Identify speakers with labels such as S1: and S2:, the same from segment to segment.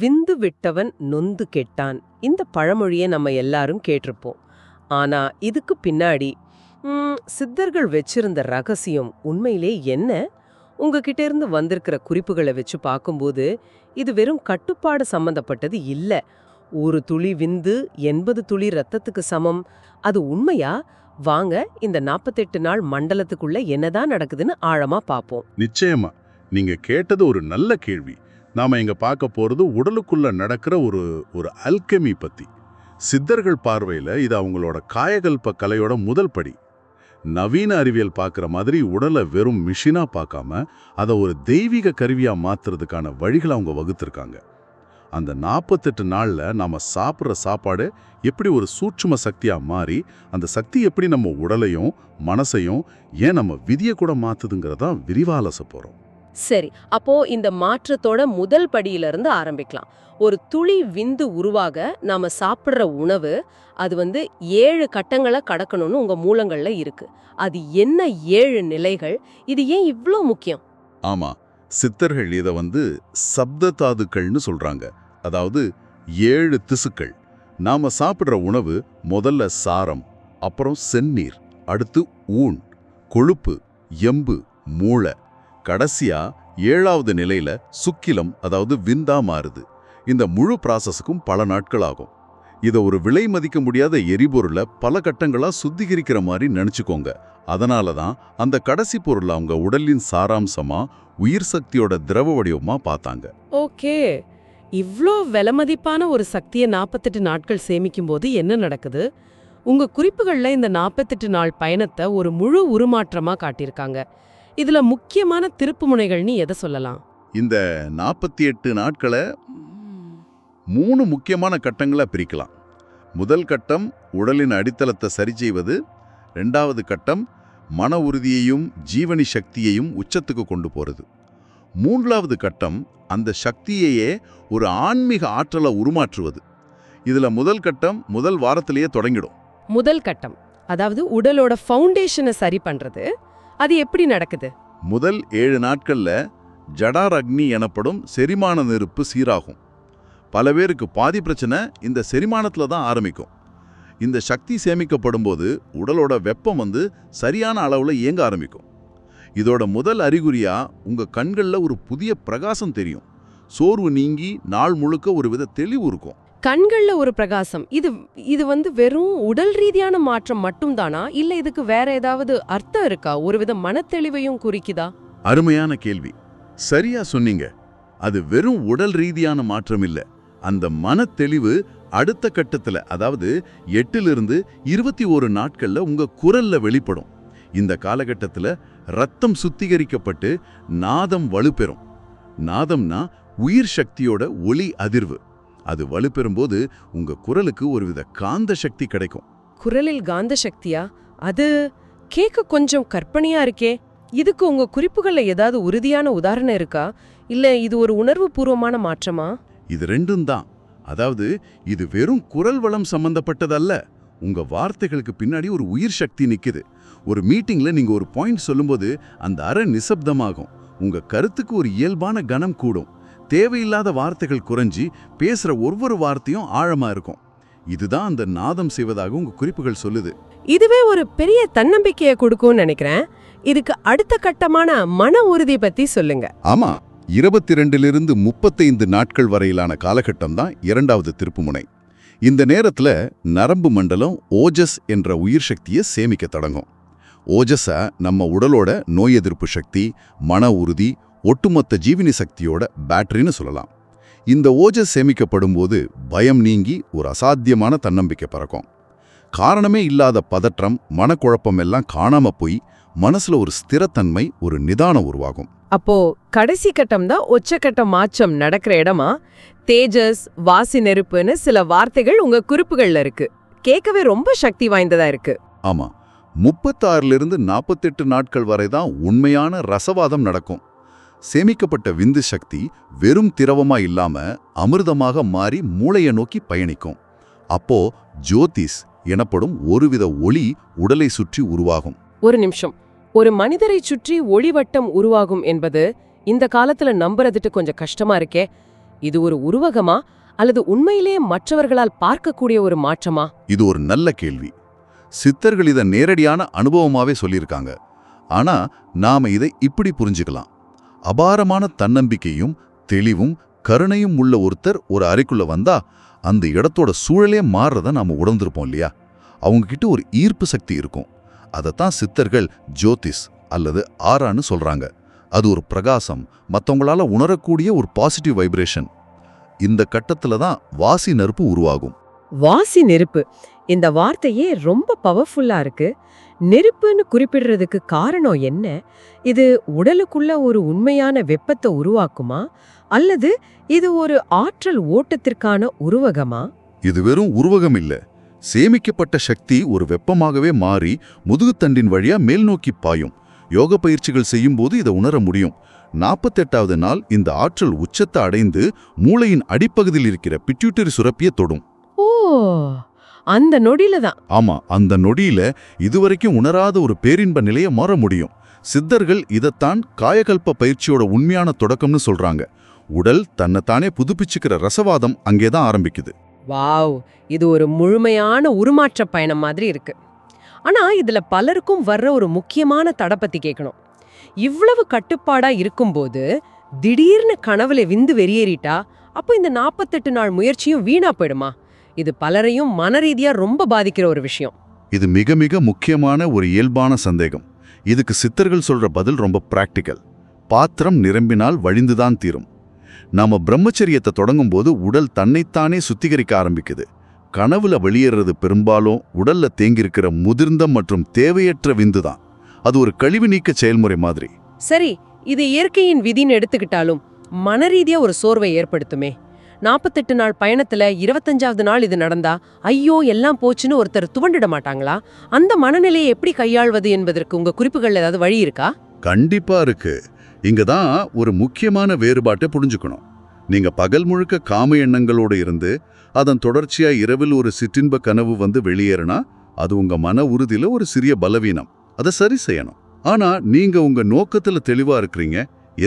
S1: விந்து விட்டவன் நொந்து கெட்டான். இந்த பழமொழியை நம்ம எல்லாரும் கேட்டிருப்போம். ஆனா இதுக்கு பின்னாடி சித்தர்கள் வச்சிருந்த ரகசியம் உண்மையிலே என்ன? உங்ககிட்ட இருந்து வந்திருக்கிற குறிப்புகளை வச்சு பார்க்கும்போது இது வெறும் கட்டுப்பாடு சம்பந்தப்பட்டது இல்லை. ஒரு துளி விந்து எண்பது துளி ரத்தத்துக்கு சமம். அது உண்மையா? வாங்க இந்த நாற்பத்தெட்டு நாள் மண்டலத்துக்குள்ள என்னதான் நடக்குதுன்னு ஆழமா பார்ப்போம்.
S2: நிச்சயமா. நீங்க கேட்டது ஒரு நல்ல கேள்வி. நாம் இங்கே பார்க்க போகிறது உடலுக்குள்ளே நடக்கிற ஒரு ஒரு அல்கெமி பற்றி சித்தர்கள் பார்வையில் இது அவங்களோட காயகல்ப கலையோட முதல் படி. நவீன அறிவியல் பார்க்குற மாதிரி உடலை வெறும் மிஷினாக பார்க்காம அதை ஒரு தெய்வீக கருவியாக மாத்துறதுக்கான வழிகளை அவங்க வகுத்திருக்காங்க. அந்த நாற்பத்தெட்டு நாளில் நாம் சாப்பிட்ற சாப்பாடு எப்படி ஒரு சூட்சும சக்தியாக மாறி அந்த சக்தி எப்படி நம்ம உடலையும் மனசையும் ஏன் நம்ம விதியை கூட மாற்றுதுங்கிறதான் விரிவாக அலச போகிறோம்
S1: சரி அப்போ இந்த மாற்றத்தோட முதல் படியில இருந்து ஆரம்பிக்கலாம். ஒரு துளி விந்து உருவாக நாம சாப்பிட்ற உணவு அது வந்து ஏழு கட்டங்களை கடக்கணும்னு உங்க மூலங்கள்ல இருக்கு. அது என்ன ஏழு நிலைகள்? இது ஏன் இவ்வளோ முக்கியம்?
S2: ஆமா சித்தர்கள் இதை வந்து சப்த தாதுக்கள்னு சொல்றாங்க. அதாவது ஏழு திசுக்கள். நாம சாப்பிட்ற உணவு முதல்ல சாரம் அப்புறம் செந்நீர் அடுத்து ஊன் கொழுப்பு எம்பு மூளை. கடைசியா ஏழாவது நிலையில சுக்கிலம் அதாவது விந்தா மாறுது. இந்த முழு ப்ராசஸுக்கும் பல நாட்கள் ஆகும் இதை ஒரு விலை மதிக்க முடியாத எரிபொருளை பல கட்டங்களா சுத்திகரிக்கிற மாதிரி நினச்சிக்கோங்க. அதனால தான் அந்த கடைசி பொருளை அவங்க உடலின் சாராம்சமா உயிர் சக்தியோட திரவ வடிவமாக பார்த்தாங்க.
S3: ஓகே. இவ்வளோ விலைமதிப்பான ஒரு சக்தியை நாற்பத்தெட்டு நாட்கள் சேமிக்கும் போது என்ன நடக்குது? உங்கள் குறிப்புகளில் இந்த நாற்பத்தெட்டு நாள் பயணத்தை ஒரு முழு உருமாற்றமாக காட்டியிருக்காங்க. இதுல முக்கியமான திருப்புமுனைகள்னு எதை சொல்லலாம்?
S2: இந்த நாற்பத்தி எட்டு நாட்களை மூணு முக்கியமான கட்டங்களா பிரிக்கலாம். முதல் கட்டம் உடலின் அடித்தளத்தை சரி செய்வது ரெண்டாவது கட்டம் மன உறுதியையும் ஜீவனி சக்தியையும் உச்சத்துக்கு கொண்டு போறது. மூன்றாவது கட்டம் அந்த சக்தியையே ஒரு ஆன்மீக ஆற்றலை உருமாற்றுவது. இதுல முதல் கட்டம் முதல் வாரத்திலேயே தொடங்கிடும்.
S3: முதல் கட்டம் அதாவது உடலோட ஃபவுண்டேஷனை சரி பண்றது அது எப்படி நடக்குது?
S2: முதல் ஏழு நாட்கள்ல ஜடார் அக்னி எனப்படும் செரிமான நெருப்பு சீராகும். பல பேருக்கு பாதி பிரச்சனை இந்த செரிமானத்தில் தான் ஆரம்பிக்கும். இந்த சக்தி சேமிக்கப்படும் போது உடலோட வெப்பம் வந்து சரியான அளவில் இயங்க ஆரம்பிக்கும். இதோட முதல் அறிகுறியா உங்க கண்களில் ஒரு புதிய பிரகாசம் தெரியும். சோர்வு நீங்கி நாள் முழுக்க ஒரு வித தெளிவு இருக்கும்.
S3: கண்கள்ல ஒரு பிரகாசம். இது இது வந்து வெறும் உடல் ரீதியான மாற்றம் மட்டும்தானா? இல்ல இதுக்கு வேற ஏதாவது அர்த்தம் இருக்கா? ஒருவித மனத்தெளிவையும் குறிக்குதா?
S2: அருமையான கேள்வி. சரியா சொன்னீங்க. அது வெறும் உடல் ரீதியான மாற்றம் இல்ல. அந்த மனத்தெளிவு அடுத்த கட்டத்துல அதாவது எட்டிலிருந்து இருபத்தி ஒரு நாட்கள்ல உங்க குரல்ல வெளிப்படும். இந்த காலகட்டத்தில் ரத்தம் சுத்திகரிக்கப்பட்டு நாதம் வலுப்பெறும். நாதம்னா உயிர் சக்தியோட ஒளி அதிர்வு. அது வலுப்பெறும்போது உங்க குரலுக்கு ஒருவித காந்த சக்தி கிடைக்கும்.
S3: குரலில் காந்த சக்தியா? அது கேட்க கொஞ்சம் கற்பனையா இருக்கே. இதுக்கு உங்க குறிப்புகள்ல ஏதாவது உறுதியான உதாரணம் இருக்கா? இல்ல இது ஒரு உணர்வு பூர்வமான மாற்றமா?
S2: இது ரெண்டும் தான். அதாவது இது வெறும் குரல் வளம் சம்பந்தப்பட்டதல்ல. உங்க வார்த்தைகளுக்கு பின்னாடி ஒரு உயிர் சக்தி நிக்குது. ஒரு மீட்டிங்ல நீங்க ஒரு பாயிண்ட் சொல்லும்போது அந்த அறை நிசப்தமாகும். உங்க கருத்துக்கு ஒரு இயல்பான கனம் கூடும். தேவையில்லாத வார்த்தைகள் குறைஞ்சி பேசுற ஒவ்வொரு வார்த்தையும் ஆழமா இருக்கும். இதுதான் அந்த நாதம் செய்வதாக உங்க குறிப்புகள் சொல்லுது.
S1: இதுவே ஒரு பெரிய தன்னம்பிக்கையை கொடுக்கும்னு நினைக்கிறேன். இதுக்கு அடுத்த கட்டமான மன உறுதி பத்தி சொல்லுங்க.
S2: ஆமா இருபத்தி ரெண்டிலிருந்து முப்பத்தைந்து நாட்கள் வரையிலான காலகட்டம் தான் இரண்டாவது திருப்புமுனை. இந்த நேரத்துல நரம்பு மண்டலம் ஓஜஸ் என்ற உயிர் சக்தியை சேமிக்க தொடங்கும். ஓஜஸ நம்ம உடலோட நோய் எதிர்ப்பு சக்தி மன உறுதி ஒட்டுமொத்த ஜீவனி சக்தியோட பேட்டரின்னு சொல்லலாம். இந்த ஓஜஸ் சேமிக்கப்படும் போது பயம் நீங்கி ஒரு அசாத்தியமான தன்னம்பிக்கை பறக்கும். காரணமே இல்லாத பதற்றம் மனக்குழப்பம் எல்லாம் காணாம போய் மனசுல ஒரு ஸ்திரத்தன்மை ஒரு நிதானம் உருவாகும்.
S1: அப்போ கடைசி கட்டம் தான் உச்சக்கட்ட மாற்றம் நடக்கிற இடமா? தேஜஸ் வாசி நெருப்புன்னு சில வார்த்தைகள் உங்க குறிப்புகள்ல இருக்கு. கேட்கவே ரொம்ப சக்தி வாய்ந்ததா இருக்கு.
S2: ஆமா. முப்பத்தாறிலிருந்து நாற்பத்தெட்டு நாட்கள் வரை தான் உண்மையான ரசவாதம் நடக்கும். சேமிக்கப்பட்ட விந்து சக்தி வெறும் திரவமா இல்லாம அமிர்தமாக மாறி மூளையை நோக்கி பயணிக்கும். அப்போ ஜோதிஸ் எனப்படும் ஒருவித ஒளி உடலை சுற்றி உருவாகும்.
S1: ஒரு நிமிஷம். ஒரு மனிதரை சுற்றி ஒளிவட்டம் உருவாகும் என்பது இந்த காலத்துல நம்புறதுட்டு கொஞ்சம் கஷ்டமா இருக்கே. இது ஒரு உருவகமா அல்லது உண்மையிலேயே மற்றவர்களால் பார்க்கக்கூடிய ஒரு மாற்றமா?
S2: இது ஒரு நல்ல கேள்வி. சித்தர்கள் இதை நேரடியான அனுபவமாவே சொல்லியிருக்காங்க. ஆனா நாம இதை இப்படி புரிஞ்சுக்கலாம். அபாரமான தன்னம்பிக்கையும் தெளிவும் கருணையும் உள்ள ஒருத்தர் ஒரு அறைக்குள்ள வந்தா அந்த இடத்தோட சூழலே மாறுறத நாம உணர்ந்திருப்போம் இல்லையா? அவங்க கிட்ட ஒரு ஈர்ப்பு சக்தி இருக்கும். அதைத்தான் சித்தர்கள் ஜோதிஸ் அல்லது ஆரான்னு சொல்றாங்க. அது ஒரு பிரகாசம் மற்றவங்களால உணரக்கூடிய ஒரு பாசிட்டிவ் வைப்ரேஷன். இந்த கட்டத்துல தான் வாசி நெருப்பு உருவாகும்.
S1: வாசி நெருப்பு. இந்த வார்த்தையே ரொம்ப பவர்ஃபுல்லா இருக்கு. நெருப்புன்னு குறிப்பிடுறதுக்கு காரணம் என்ன? இது உடலுக்குள்ள ஒரு உண்மையான வெப்பத்தை உருவாக்குமா? அல்லது இது ஒரு ஆற்றல் ஓட்டத்திற்கான உருவகமா?
S2: இது வெறும் உருவகம் இல்ல. சேமிக்கப்பட்ட சக்தி ஒரு வெப்பமாகவே மாறி முதுகுத்தண்டின் வழியா மேல் நோக்கி பாயும். யோக பயிற்சிகள் செய்யும்போது இதை உணர முடியும். நாற்பத்தெட்டாவது நாள் இந்த ஆற்றல் உச்சத்தை அடைந்து மூளையின் அடிப்பகுதியில் இருக்கிற பிட்யூட்டரி சுரப்பியை தொடும்.
S1: ஓ! அந்த நொடியில தான்.
S2: ஆமா அந்த நொடியில இதுவரைக்கும் உணராத ஒரு பேரின்ப நிலையை மாற முடியும். சித்தர்கள் இதைத்தான் காயகல்ப பயிற்சியோட உண்மையான தொடக்கம்னு சொல்றாங்க. உடல் தன்னைத்தானே புதுப்பிச்சுக்கிற ரசவாதம் அங்கேதான் ஆரம்பிக்குது.
S1: வாவ் இது ஒரு முழுமையான உருமாற்ற பயணம் மாதிரி இருக்கு. ஆனா இதுல பலருக்கும் வர்ற ஒரு முக்கியமான தடை பத்தி கேட்கணும் இவ்வளவு கட்டுப்பாடா இருக்கும்போது திடீர்னு கனவுல விந்து வெறியேறிட்டா அப்போ இந்த நாற்பத்தெட்டு நாள் முயற்சியும் வீணா போயிடுமா? இது பலரையும் மனரீதியா ரொம்ப பாதிக்கிற ஒரு விஷயம்.
S2: இது மிக மிக முக்கியமான ஒரு இயல்பான சந்தேகம். இதுக்கு சித்தர்கள் சொல்ற பதில் ரொம்ப பிராக்டிக்கல் பாத்திரம் நிரம்பினால் வழிந்துதான் தீரும். நாம பிரம்மச்சரியத்தை தொடங்கும்போது உடல் தன்னைத்தானே சுத்திகரிக்க ஆரம்பிக்குது. கனவுல வெளியேறது பெரும்பாலும் உடல்ல தேங்கியிருக்கிற முதிர்ந்த மற்றும் தேவையற்ற விந்து தான் அது ஒரு கழிவு நீக்க செயல்முறை மாதிரி.
S1: சரி இது இயற்கையின் விதின்னு எடுத்துக்கிட்டாலும் மனரீதியா ஒரு சோர்வை ஏற்படுத்துமே. நாற்பத்தெட்டு நாள் பயணத்தில் இருபத்தஞ்சாவது நாள் இது நடந்தா ஐயோ எல்லாம் போச்சுன்னு ஒருத்தர் துவண்டிட மாட்டாங்களா? அந்த மனநிலையை எப்படி கையாள்வது என்பதற்கு உங்கள் குறிப்புகள் ஏதாவது வழி இருக்கா?
S2: கண்டிப்பாக இருக்கு. இங்கே தான் ஒரு முக்கியமான வேறுபாட்டை புரிஞ்சுக்கணும். நீங்க பகல் முழுக்க காம எண்ணங்களோடு இருந்து அதன் தொடர்ச்சியா இரவில் ஒரு சிற்றின்ப கனவு வந்து வெளியேறினா அது உங்க மன உறுதியில ஒரு சிறிய பலவீனம். அதை சரி செய்யணும். ஆனா நீங்க உங்க நோக்கத்துல தெளிவா இருக்கிறீங்க.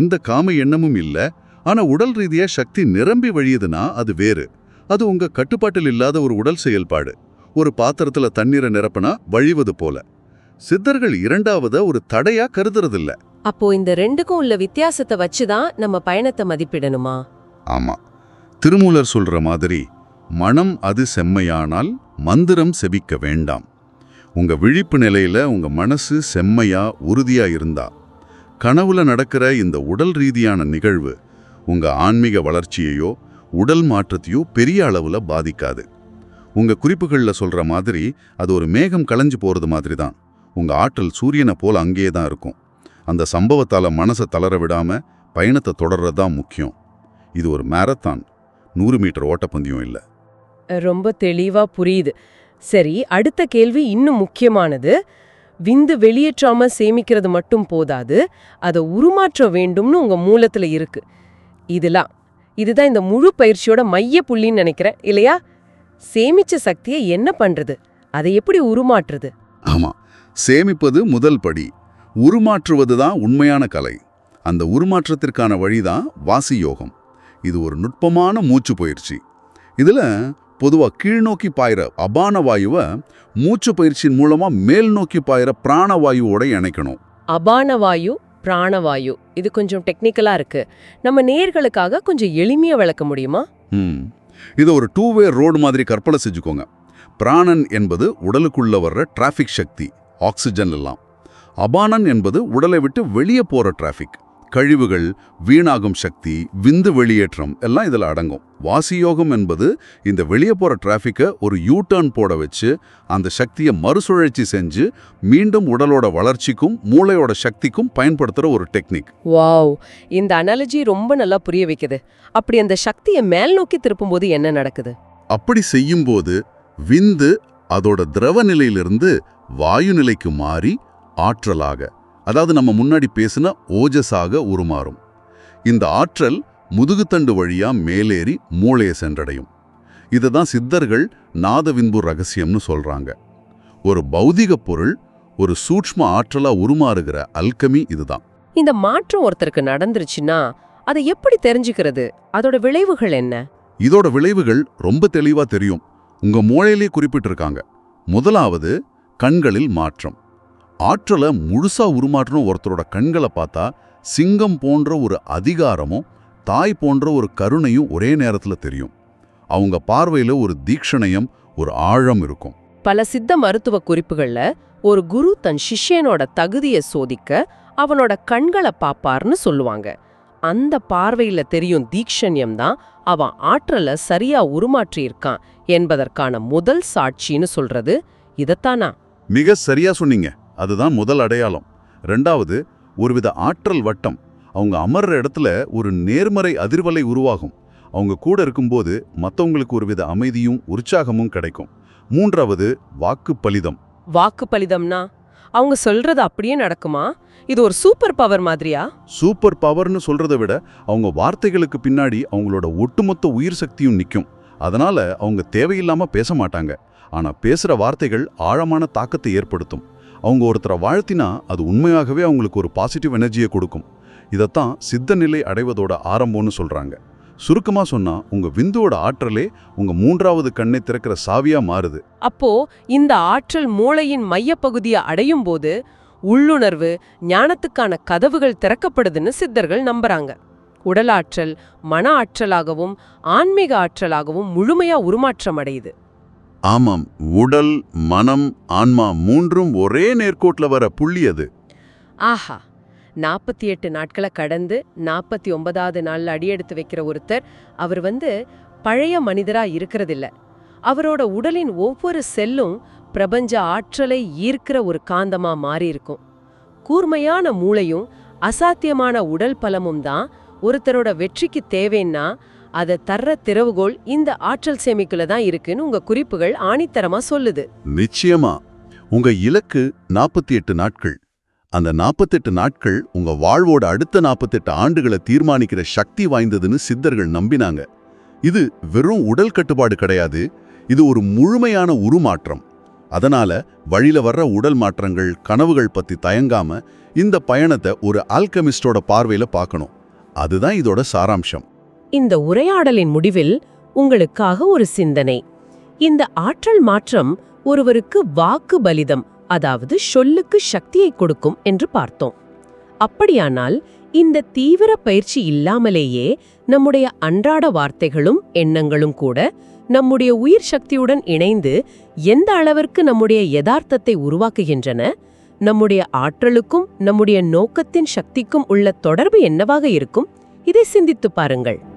S2: எந்த காம எண்ணமும் இல்லை. ஆனா உடல் ரீதியா சக்தி நிரம்பி வழியுதுன்னா அது வேறு. அது உங்க கட்டுப்பாட்டில் இல்லாத ஒரு உடல் செயல்பாடு. ஒரு பாத்திரத்துல தண்ணீரை நிரப்பினா வழிவது போல. சித்தர்கள் இரண்டாவத ஒரு தடையா கருதுறதில்ல.
S1: அப்போ இந்த ரெண்டுக்கும் உள்ள வித்தியாசத்தை வச்சுதான் நம்ம பயணத்தை மதிப்பிடணுமா?
S2: ஆமா. திருமூலர் சொல்ற மாதிரி மனம் அது செம்மையானால் மந்திரம் செபிக்க வேண்டாம். உங்க விழிப்பு நிலையில உங்க மனசு செம்மையா உறுதியா இருந்தா. கனவுல நடக்கிற இந்த உடல் ரீதியான நிகழ்வு உங்க ஆன்மீக வளர்ச்சியையோ உடல் மாற்றத்தையோ பெரிய அளவுல பாதிக்காது. உங்க குறிப்புகளில் சொல்ற மாதிரி அது ஒரு மேகம் களைஞ்சு போறது மாதிரி தான். உங்க ஆற்றல் சூரியனை போல அங்கேயே தான் இருக்கும். அந்த சம்பவத்தால மனசை தளர விடாம பயணத்தை தொடர்றது தான் முக்கியம். இது ஒரு மேரத்தான் நூறு மீட்டர் ஓட்டப்பந்தயம் இல்லை.
S1: ரொம்ப தெளிவா புரியுது. சரி அடுத்த கேள்வி இன்னும் முக்கியமானது. விந்து வெளியேற்றாம சேமிக்கிறது மட்டும் போதாது அதை உருமாற்ற வேண்டும்னு உங்க மூலத்துல இருக்கு. இதெல்லாம். இதுதான் இந்த முழு பயிற்சியோட மைய புள்ளின்னு நினைக்கிறேன் இல்லையா? சேமிச்ச சக்தியை என்ன பண்றது? அதை எப்படி உருமாற்றுறது?
S2: ஆமா. சேமிப்பது முதல் படி. உருமாற்றுவது தான் உண்மையான கலை. அந்த உருமாற்றத்திற்கான வழிதான் வாசி யோகம் இது ஒரு நுட்பமான மூச்சு பயிற்சி. இதுல பொதுவா கீழ்நோக்கி பாயிற அபான வாயுவை மூச்சு பயிற்சியின் மூலமா மேல் நோக்கி பாயிற பிராணவாயுவோட இணைக்கணும்.
S1: அபானவாயு பிராணவாயு. இது கொஞ்சம் டெக்னிக்கலாக இருக்கு. நம்ம நேர்களுக்காக கொஞ்சம் எளிமையாக விளக்க முடியுமா?
S2: இது ஒரு டூ வே ரோடு மாதிரி கற்பனை செஞ்சுக்கோங்க. பிராணன் என்பது உடலுக்குள்ள வர்ற டிராஃபிக் சக்தி ஆக்சிஜன் எல்லாம். அபானன் என்பது உடலை விட்டு வெளியே போகிற டிராஃபிக் கழிவுகள் வீணாகும் சக்தி விந்து வெளியேற்றம் எல்லாம் இதில் அடங்கும். வாசியோகம் என்பது இந்த வெளியே போற டிராஃபிக்கை ஒரு யூ டர்ன் போட வச்சு அந்த சக்தியை மறுசுழற்சி செஞ்சு மீண்டும் உடலோட வளர்ச்சிக்கும் மூளையோட சக்திக்கும் பயன்படுத்துற ஒரு டெக்னிக்
S1: வாவ்! இந்த அனாலஜி ரொம்ப நல்லா புரிய வைக்குது. அப்படி அந்த சக்தியை மேல் நோக்கி திருப்பும்போது என்ன நடக்குது?
S2: அப்படி செய்யும்போது விந்து அதோட திரவ நிலையிலிருந்து வாயு நிலைக்கு மாறி ஆற்றலாக அதாவது நம்ம முன்னாடி பேசின ஓஜஸாக உருமாறும். இந்த ஆற்றல் முதுகுத்தண்டு வழியா மேலேறி மூளையை சென்றடையும். இதுதான் சித்தர்கள் நாதவின்பு ரகசியம்னு சொல்றாங்க. ஒரு பௌதிக பொருள் ஒரு சூட்ச்ம ஆற்றலா உருமாறுகிற அல்கமி இதுதான்.
S1: இந்த மாற்றம் ஒருத்தருக்கு நடந்துருச்சுன்னா அதை எப்படி தெரிஞ்சுக்கிறது? அதோட விளைவுகள் என்ன?
S2: இதோட விளைவுகள் ரொம்ப தெளிவா தெரியும். உங்க மூளையிலே குறிப்பிட்டிருக்காங்க. முதலாவது கண்களில் மாற்றம். ஆற்றலை முழுசா உருமாற்றணும் ஒருத்தரோட கண்களை பார்த்தா சிங்கம் போன்ற ஒரு அதிகாரமும் தாய் போன்ற ஒரு கருணையும் ஒரே நேரத்துல தெரியும். அவங்க பார்வையில ஒரு தீக்ஷணையம் ஒரு ஆழம் இருக்கும்.
S1: பல சித்த மருத்துவ குறிப்புகள்ல ஒரு குரு தன் சிஷ்யனோட தகுதியை சோதிக்க அவனோட கண்களை பாப்பார்னு சொல்லுவாங்க. அந்த பார்வையில தெரியும் தீக்ஷண்யம் தான் அவன் ஆற்றலை சரியா உருமாற்றி இருக்கான் என்பதற்கான முதல் சாட்சின்னு சொல்றது. இதத்தானா?
S2: மிக சரியா சொன்னீங்க. அதுதான் முதல் அடையாளம். ரெண்டாவது ஒருவித ஆற்றல் வட்டம். அவங்க அமர்ற இடத்துல ஒரு நேர்மறை அதிர்வலை உருவாகும். அவங்க கூட இருக்கும்போது மத்தவங்களுக்கு ஒருவித அமைதியும் உற்சாகமும் கிடைக்கும். மூன்றாவது வாக்கு பலிதம்
S1: வாக்கு பலிதம்னா அவங்க சொல்றது அப்படியே நடக்குமா? இது ஒரு சூப்பர் பவர் மாதிரியா?
S2: சூப்பர் பவர்னு சொல்றதை விட அவங்க வார்த்தைகளுக்கு பின்னாடி அவங்களோட ஒட்டுமொத்த உயிர் சக்தியும் நிற்கும் அதனால அவங்க தேவையில்லாம பேச மாட்டாங்க. ஆனா பேசுற வார்த்தைகள் ஆழமான தாக்கத்தை ஏற்படுத்தும். அவங்க ஒருத்தரை வாழ்த்தினா அது உண்மையாகவே அவங்களுக்கு ஒரு பாசிட்டிவ் எனர்ஜியை கொடுக்கும். இதைத்தான் சித்த நிலை அடைவதோட ஆரம்பம்னு சொல்கிறாங்க சுருக்கமாக சொன்னால் உங்கள் விந்துவோட ஆற்றலே உங்கள் மூன்றாவது கண்ணை திறக்கிற சாவியாக மாறுது.
S1: அப்போ இந்த ஆற்றல் மூளையின் மையப்பகுதியை அடையும் போது உள்ளுணர்வு ஞானத்துக்கான கதவுகள் திறக்கப்படுதுன்னு சித்தர்கள் நம்புறாங்க. உடலாற்றல் மன ஆற்றலாகவும் ஆன்மீக ஆற்றலாகவும் முழுமையா உருமாற்றம் அடையுது.
S2: ஆமாம் உடல் மனம் ஆன்மா மூன்றும் ஒரே நேர்கோட்டில் வர புள்ளி அது.
S1: ஆஹா நாற்பத்தி எட்டு நாட்களை கடந்து நாற்பத்தி ஒன்பதாவது நாளில் அடியெடுத்து வைக்கிற ஒருத்தர் அவர் வந்து பழைய மனிதராக இருக்கிறதில்ல. அவரோட உடலின் ஒவ்வொரு செல்லும் பிரபஞ்ச ஆற்றலை ஈர்க்கிற ஒரு காந்தமாக மாறியிருக்கும். கூர்மையான மூளையும் அசாத்தியமான உடல் பலமும் தான் ஒருத்தரோட வெற்றிக்கு தேவைன்னா அதை தர்ற திறவுகோல் இந்த ஆற்றல் சேமிக்கல தான் இருக்குன்னு உங்க குறிப்புகள் ஆணித்தரமா சொல்லுது.
S2: நிச்சயமா. உங்க இலக்கு நாற்பத்தி எட்டு நாட்கள். அந்த நாற்பத்தெட்டு நாட்கள் உங்க வாழ்வோட அடுத்த நாற்பத்தெட்டு ஆண்டுகளை தீர்மானிக்கிற சக்தி வாய்ந்ததுன்னு சித்தர்கள் நம்பினாங்க. இது வெறும் உடல் கட்டுப்பாடு கிடையாது இது ஒரு முழுமையான உருமாற்றம். அதனால வழியில வர்ற உடல் மாற்றங்கள் கனவுகள் பத்தி தயங்காம இந்த பயணத்தை ஒரு ஆல்கமிஸ்டோட பார்வையில பார்க்கணும். அதுதான் இதோட சாராம்சம்.
S1: இந்த உரையாடலின் முடிவில் உங்களுக்காக ஒரு சிந்தனை. இந்த ஆற்றல் மாற்றம் ஒருவருக்கு வாக்கு பலிதம் அதாவது சொல்லுக்கு சக்தியை கொடுக்கும் என்று பார்த்தோம். அப்படியானால் இந்த தீவிர பயிற்சி இல்லாமலேயே நம்முடைய அன்றாட வார்த்தைகளும் எண்ணங்களும் கூட நம்முடைய உயிர் சக்தியுடன் இணைந்து எந்த அளவிற்கு நம்முடைய யதார்த்தத்தை உருவாக்குகின்றன நம்முடைய ஆற்றலுக்கும் நம்முடைய நோக்கத்தின் சக்திக்கும் உள்ள தொடர்பு என்னவாக இருக்கும்? இதை சிந்தித்துப் பாருங்கள்.